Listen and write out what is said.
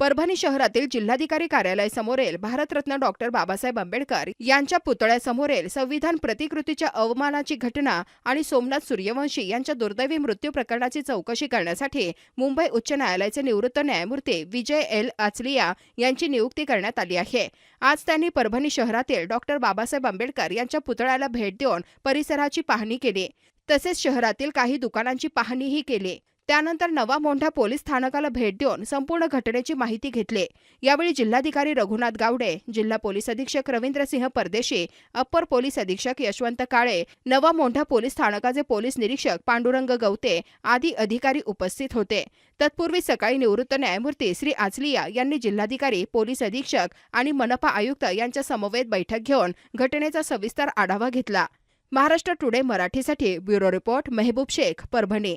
परभणी शहरातील जिल्हाधिकारी कार्यालयासमोरील भारतरत्न डॉक्टर बाबासाहेब आंबेडकर यांच्या पुतळ्यासमोरील संविधान प्रतिकृतीच्या अवमानाची घटना आणि सोमनाथ सूर्यवंशी यांच्या दुर्दैवी मृत्यू प्रकरणाची चौकशी करण्यासाठी मुंबई उच्च न्यायालयाचे निवृत्त न्यायमूर्ती विजय एल. आचलिया यांची नियुक्ती करण्यात आली आहे. आज त्यांनी परभणी शहरातील डॉक्टर बाबासाहेब आंबेडकर यांच्या पुतळ्याला भेट देऊन परिसराची पाहणी केली. तसेच शहरातील काही दुकानांची पाहणीही केली. त्यानंतर नवा मोंढा पोलीस स्थानकाला भेट देऊन संपूर्ण घटनेची माहिती घेतली. यावेळी जिल्हाधिकारी रघुनाथ गावडे जिल्हा पोलीस अधीक्षक रवींद्रसिंह परदेशी अप्पर पोलीस अधीक्षक यशवंत काळे नवा मोंढा पोलीस स्थानकाचे पोलीस निरीक्षक पांडुरंग गवते आदी अधिकारी उपस्थित होते. तत्पूर्वी सकाळी निवृत्त न्यायमूर्ती श्री आचलिया यांनी जिल्हाधिकारी पोलीस अधीक्षक आणि मनपा आयुक्त यांच्या समवेत बैठक घेऊन घटनेचा सविस्तर आढावा घेतला. महाराष्ट्र टुडे मराठीसाठी ब्युरो रिपोर्ट मेहबूब शेख परभणी.